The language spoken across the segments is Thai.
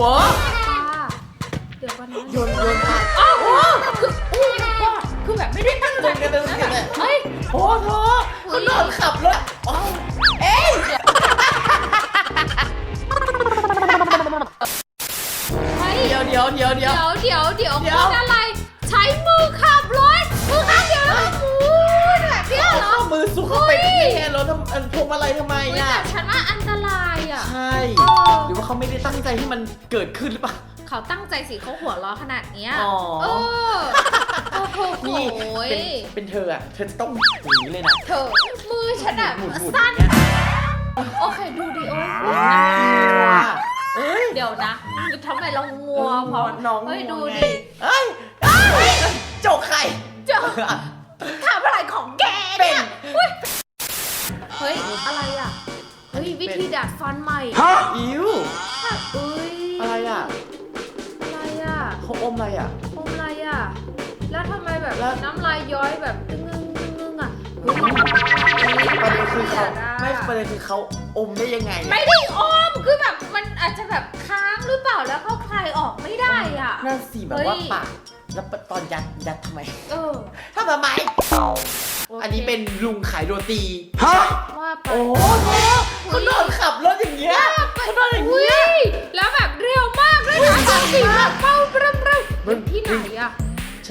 หัวป้าเดี๋ยวก่อนนะโยนโยนผ่านอ้าวคือโอ้ยก็คือแบบไม่ได้ตั้งใจตรงกันตรงกันเนี่ยเฮ้ยโอ้โหเขานอนขับรถอ๋อเอ้ยเฮ้ยเดี๋ยวเดี๋ยวเดี๋ยวเดี๋ยว เดี๋ยวเดี๋ยวเดี๋ยวเดี๋ยว พูดอะไร ใช้มือขับรถมือข้างเดียวแล้วพูดแบบเนี้ยเหรอ เอามือซุกเข้าไปเฮ้ยในแฮนด์รถทำอันพวงมาลัยทำไมเฮ้ยอะ แต่ฉันว่า หรือว่าเขาไม่ได้ตั้งใจให้มันเกิดขึ้นหรือเปล่า เขาตั้งใจสิเขาหัวล้อขนาดเนี้ยอ๋อ เออโอ้โหนี่ยเป็นเป็นเธออะเธอจะต้องอย่างนี้เลยนะ เธอมือฉันอะหมุนหมุนสั้นอย่างเงี้ยโอเคดูดิโอ้ยว้าวเอ้ยเดี๋ยวนะทำไมเรางัวพอน้องเฮ้ยงัดูวไงดิเอ้ยเอ้ยโจกไข่ เจ้าทำอะไรของแกเป็เนี่ยนเฮ้ย อะไรอะ เฮ้ยวิธีดัดฟันใหม่อิวเอ้ยอะไรอะอะไรอะเขาอมอะไรอะอมอะไรอะแล้วทำไมแบบแล้วน้ำลายย้อยแบบตึ้งงึ้งตึ้งงึ้งอะเฮ้ยประเด็นคือเขาไม่ไม่ประเด็นคือเขาอมได้ยังไง ไม่ได้อมคือแบบมันอาจจะแบบค้างหรือเปล่าแล้วเขาคลายออกไม่ได้อะน่าสีแบบว่าเฮ้ยปากแล้วตอนยัดยัดทำไมเออถ้าทำไมอันนี้เป็นลุงขายโรตีว่าไปโอ้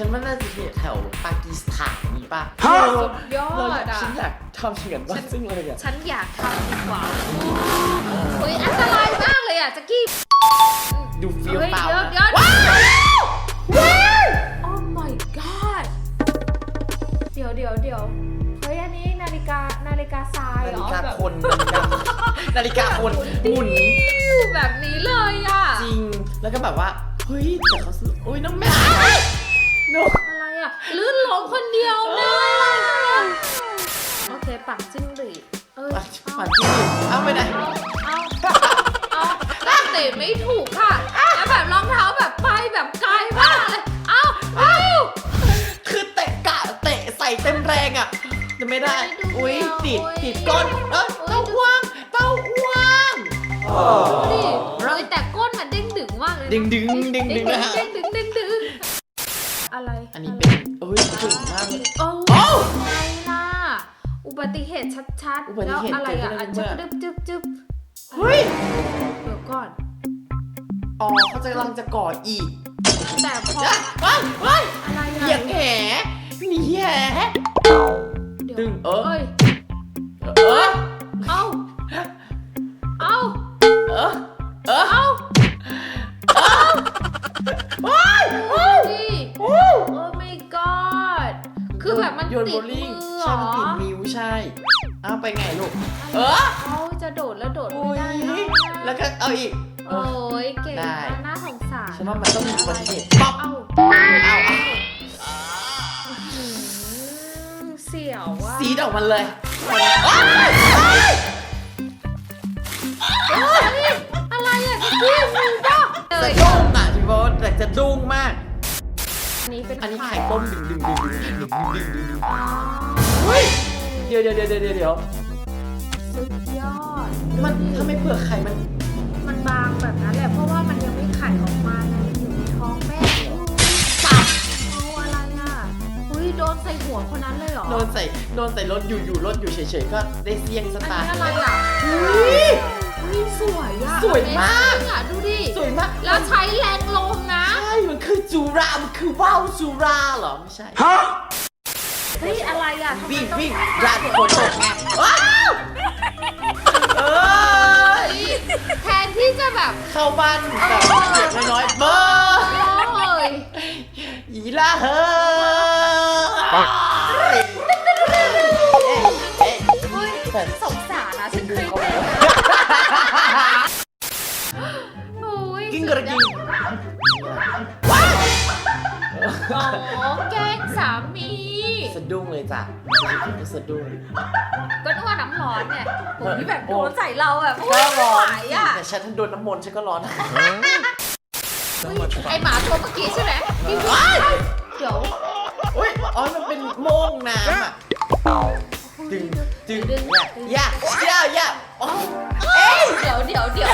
ฉันว่าน่าจะที่แถวปากีสถานนี่ป่ะสุดยอเราดอะ ฉันอยากทำเหมือนว่าซึ่งเลยอะฉันอยากทำดีกว่าเฮ้ยอันตรายมากเลยอะจักกี้ดูเฟี้ยวเฮ้ยเปล่าเดี๋ยวนะเดี๋ยวว้าวว้าว Oh my god เดี๋ยวเดี๋ยวเดี๋ยวเฮ้ยอันนี้นาฬิกานาฬิกาทรายนาเหรฬิอกาแบบคนนาฬิกานาฬิกาคนหมุนติ้วแบบนี้เลยอะ จริง แล้วก็แบบว่า เฮ้ยแต่เขาซื้อโอ้ยน้องแม่นกอะไรอะ ลื่นล้มคนเดียวแน่โอเคปักจิ้งหรีดเออปัเอาปั่นที่อื่นเอาไปไหนเอาเอาเอาเตะไม่ถูกค่ะแล้วแบบรองเท้าแบบไปแบบไกลมากเลยเอาเอาคือเตะกะเตะใส่เต็มแรงอะจะไม่ได้ไม่ดูอุ้ยเดียวติดอุ๊ยติดก้นเอ้ยอุ๊ยเต้าอ้วงเต้าอ้วงดูดิเฮ้ยแต่ก้นมันเด้งดึงมากเลยนะดึงดึงดึงดึงนะฮะ เด้งดึงเด้งดึง อะไรอันนี้เป็นเอ้ยถึงมากเลย โอ้โอ้ไงล่ะ อุบัติเหตุชัดอุๆบัติแล้วเหตุอะไรอะเกิดขึ้นอะจึ๊บเมื่จึ๊อบจึ๊บจึ๊บเฮ้ยเดี๋ยวก่อน อ๋อเขาจะกำลังจะก่ออีกแต่พอเฮ้ยเฮ้ยอะไรเหยียอะงแหหนีแห เดี๋ยวดึงเออ เอ้ย ก็เอาอีกเอโอ้อยเก่งได้มากน่าสงสารฉันว่ามันต้องมีอุบัติเหตุป๊อปเอาเอาเอาหืมเสียวว่ะสีดออกมันเลยอะไรอะพี่ฟูป่ะเลจะยดุ้งอะพี่โบอสแต่จะดุ้งมาก อันนี้เป็นอันนี้ไข่ไข่ต้มดึงดึงดึงดึงดึงดึงดึงดึงดึงเฮ้ยเดี๋ยวเดี๋ยวเดี๋ยวเดี๋ยวเดี๋ยวสุดยอดมันถ้าไม่เผื่อไข่มันมัน บางแบบนั้นแหละเพราะว่ามันยังไม่ไข่ออกมาไงอยู่ในท้องแม่ตับเอาอะไรอะเฮ้ยโดนใส่หัวคนนั้นเลยเหรอโดนใส่โดนใส่รถอยู่อยู่รถอยู่เฉยๆก็ได้เสี่ยงสอันตาร์นี้ทอะไรอะเฮ้ยเฮ้ยสวยอะสวยมาก Amazing อะดูดิสวยมากแล้วใช้แรงลมนะใช่มันคือจูรา มันคือว่าวจูราเหรอ ไม่ใช่ เฮ้ยอะไรอะทำไมวิ่งต้องวิ่งราดโคตกไงว้าวเอ้ย แทนที่จะแบบเข้าบ้านแบบเด็กน้อยๆเบอร์โอ้ยอีละเฮ้ยเอ๊ะเอ๊ะเฮ้ยแต่สงสารนะฉันเคยเป็นโอ้ยกิ้งกระกิ้งอ๋อแกล้งสามีสะดุ้งเลยจ้ะสะดุ้ง นี่แบบโดนใส่เราแบบโอ้ยไม่ไหวอะแต่ฉันโดนน้ำมนต์ฉันก็ร้อนไอหมาตัวเมื่อกี้ใช่ไหมที่ว้ยเดี๋ยวอุ้ยอ๋อมันเป็นโม่งน้ำอะดึงดึงดึงอยาอยาอย่าเอ้ยเดี๋ยวเดี๋ยวเดี๋ยว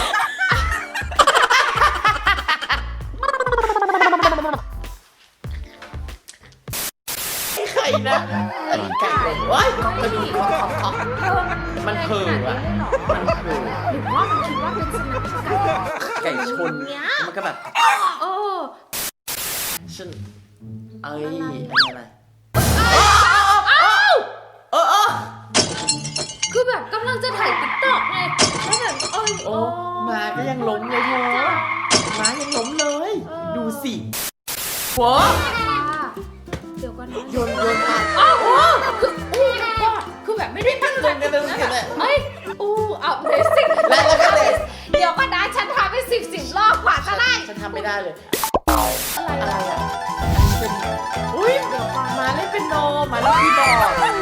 ไข่นะไข่ว้าย มันมันเผลออะแรงขนาดนี้เลยเหรอมันคือหรือว่ามันคิดว่าเป็นสนามไก่ไก่ชนเนี้ยมันก็แบบโอ้ฉันเอ้ยอะไรอันนี้อะไรอ้าวเออเออคือแบบกำลังจะถ่ายติ๊กต็อกไงแล้วแบบเอ้ยโอ้หมาก็ยังล้มเลยเธอหมายังล้มเลยเออดูสิหัว ทำไม่ได้เลยอะไรอะไรอะเป็นอุ้ยมาเล่นเป็นโนมาเล่นคีย์บอร์ด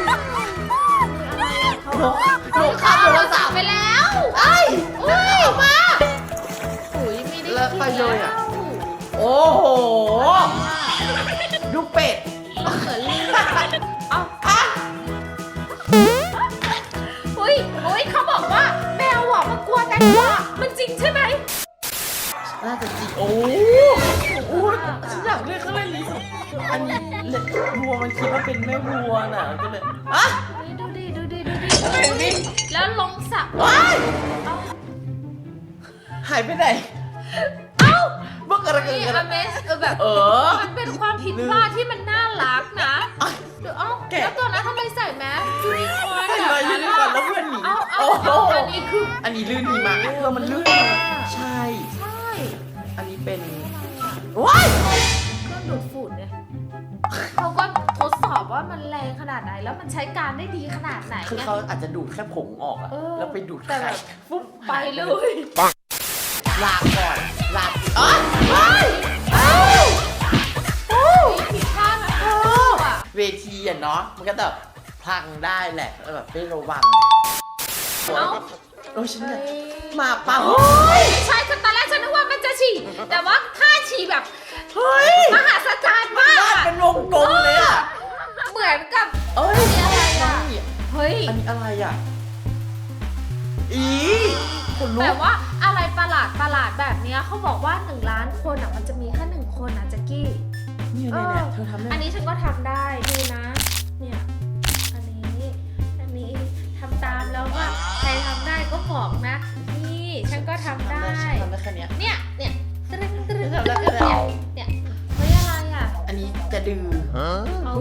หนูหนูขับโทรศัพท์ไปแล้วไอ้ยอุ้ยมาอุ้ยไม่ได้แล้วไปเลยอะ โอ้โหลูกเป็ด เหมือนลิงเอ้า น่าจะจริงโอ้โหฉันอยากเรียกเขาเลยลิสอันนี้เล็กวัวมันคิดว่าเป็นแม่วัวน่ะมันก็เลยอะเฮ้ยดูดิดูดิดูดิทำไมวิ่งแล้วลงสระว้ายเอ้าหายไปไหนเอ้าเมื่อกี้อะไรนี่กัอนเมสเออแบบเออ มันเป็นความผิดพลาดที่มันน่ารักนะอะเดี๋ยวเอ้าแกะ แล้วตัวนั้นทำไมใส่แมสยูนิคอร์นใส่แบบเลยยืนั้นนก่อนอะแล้วเพื่อนหนีเอาเอาโอ้โหเอาอันนี้คือ อันนี้ลื่นหิมะเธอมันลื่นใช่ ใช่อันนี้ เป็นว้ายเครื่องดูดฝุ่นเนี่ยเขาก็ทดสอบว่ามันแรงขนาดไหน แล้วมันใช้การได้ดีขนาดไหนคือไงเขาอาจจะดูดแค่ผงออกอะเออแล้วไปดูดแต่แบไข่บฟุ๊บไปเลยลาก่อนลาอ๋อว้ายเอ้าผิดพลาดนะโอ้อะเวทีอะเนาะมันก็แบบพลังได้แหละแบบไม่ระวังเอ้าโอ้ยฉันเฮ้เนี่ยยหมาป่าไม่ใช่คือตอนแรก ฉันนึกว่ามันจะฉี่แต่ว่าท่าฉี่แบบเฮ้ยมหาศาลมากวาดอะเป็นวงกลมเลยอะเหมือนกับเอ้ยอันนี้อะไรอะนี่เฮ้ยอันนี้อะไรอะอีคนลุแต่กว่าอะไรประหลาดประหลาดแบบเนี้ยเขาบอกว่าหนึ่งล้านคนอะมันจะมีแค่หนึ่งคนอะแจ็กกี้เนี่ยเนี่ยเนี่ยเธอทำได้อันนี้ฉันก็ทำได้ดูนะ เนี่ยอันนี้อันนี้ทำตามแล้วว่าใครทำได้ก็บอกนะนี่ ฉันก็ทำได้ฉันทำได้แค่เนี้ยเนี่ย เนี่ยตรึ๊ดตรึ๊ดทำได้แค่เนี้ยเนี่ยเฮ้ยอะไรอะอันนี้จะดื้อเอา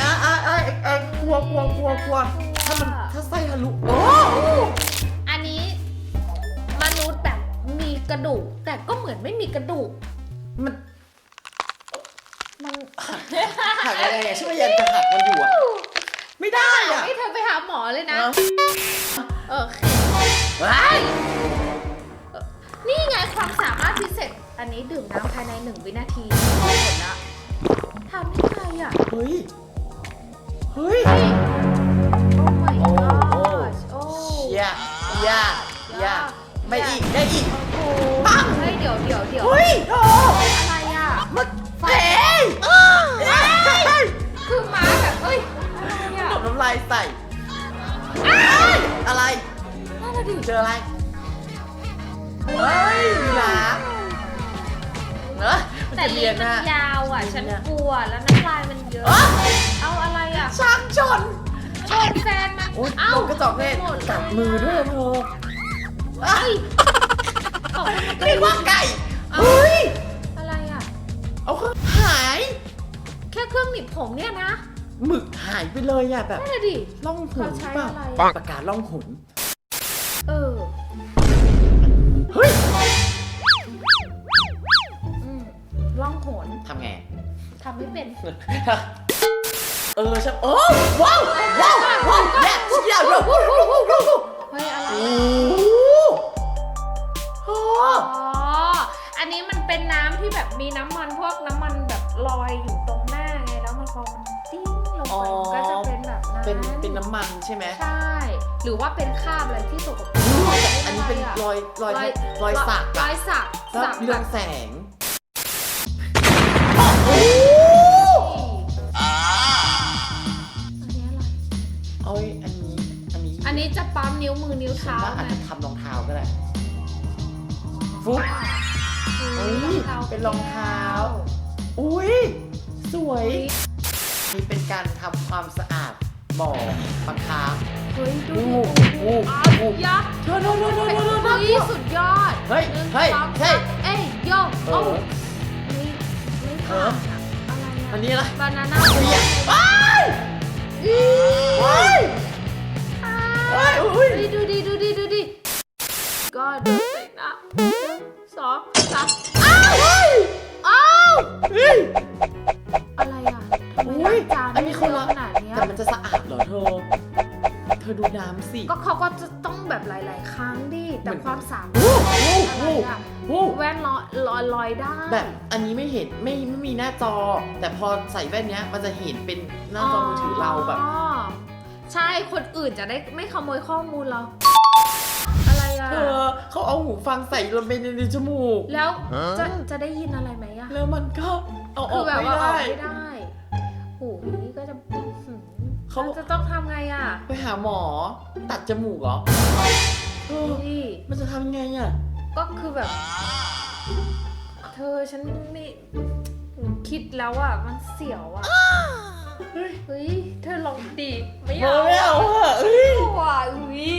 อะอะอะเอ่อกลัวกลัวกลัวกลัวถ้ามันถ้าไส้ทะลุโอ้อันนี้ มนุษย์แบบมีกระดูก แต่ก็เหมือนไม่มีกระดูก มันมันหักยังไงอะช่วยยันจะหักมันอยู่อะไม่ได้อะให้เธอไปหาหมอเลยนะ เอ้าโอเค ว้ายนี่ไงความสามารถพิเศษ อันนี้ดื่มน้ำภายในหนึ่งวินาทีหมดละทำได้ไงอะเฮ้ย เฮ้ยเฮ้ยโอ้ my โอ้โอ้ gosh โอ้เชี่ยยาอยาไม่อีกได้อีก โอ้ปัง เฮ้ยเดี๋ยวเดี๋ยวเดี๋ยวเฮ้ยโอ้อะไรอะมันเอ้ยเอ้ยคือม้าแบบเอ้ยอะไรอะ ตบน้ำลายใส่อะไร นั่นน่ะดิเจออะไร เฮ้ยมีหลามเนอะมันแต่จะลิ้เรียนนมันนะยาวอะ ฉันเนี่ยกลัวแล้วน้ำลายมันเยอะ อ๊ะ เอาอะไรอะช้างชน ชนแฟนมันโอ๊ยเอ้าโดนกระจอกเทศหมดกัดมือด้วยเธอเอ้ยของมันก็เรียกว่าไก่เฮ้ย อะไรอะ เอาเครื่องหาย แค่เครื่องหนีบผมเนี่ยนะหมึกหายไปเลยอะแบบนั่นแหละดิ ล่องหุนเขาใช้เปล่าอะไร ปากกาล่องหุน ทำไม่เป็นเออฉันโอ้ว้าวว้าวว้าวแย่เชี่ยว้าวว้าวว้าวว้าวว้าวเฮ้ยอะไรโอ้โหอ๋อ อันนี้มันเป็นน้ำที่แบบมีน้ำมันพวกน้ำมันแบบลอยอยู่ตรงหน้าไงแล้วมันพอมันติ้งลงไปมันก็จะเป็นแบบนั้นเป็นเป็นน้ำมันใช่ไหมใช่ หรือว่าเป็นคราบอะไรที่สกปรกแต่อันนี้เป็นรอยรอยรอยสักรอะอยสักแล้วสักเรืแบองบแสง นนี้อันนี้จะปั๊มนิ้วมือนิ้วฉันเท้าว่าอาจไงจะทำรองเท้าก็ได้ฟุ๊บเฮ้ยเป็นรองเท้า อุ้ยสวย นี่เป็นการทำความสะอาดบ่อปลาคาร์ฟเฮ้ยดูโอ้ดิโหโอ้โหโอ้อ้าโหวยักษ์เธอเธอเธอเธอเธอเธอเธอเฮ้ยสุดยอดเฮ้ยหนึ่งเฮ้ยสองเฮ้ย สามเอ้ยโยเอโอ้อไม่ไม่เอผ่าอนอะอะไรอะอันนี้อะไร บานาน่าเฮ้ยว้ายว้ แต่เหมือนความสามารถโอ้โหอะไรอะโอ้โหแว่นลอยลอยลอยได้ แบบอันนี้ไม่เห็นไม่ไม่มีหน้าจอ แต่พอใส่แว่นเนี้ยมันจะเห็นเป็นหน้าจอมือถือเราแบบอ๋อใช่คนอื่นจะได้ไม่ขโมยข้อมูลเรา อะไรอะเธอเขาเอาหูฟังใส่ลงไปในจมูก แล้วจะจะได้ยินอะไรไหมอะแล้วมันก็เอาอคืออกแบบไม่ว่าออกได้ ไม่ได้หูนี่ก็จะอื้อหือเขาแล้วจะต้องทำไงอะไปหาหมอตัดจมูกเหรอ เออนี่มันจะทำยังไงอะก็คือแบบ เธอฉันไม่คิดแล้วอะ มันเสียวอะ เฮ้ย เฮ้ย เธอลองดิไม่เธอเอาไม่เอาอะเอ้ยว่ะอุ้ย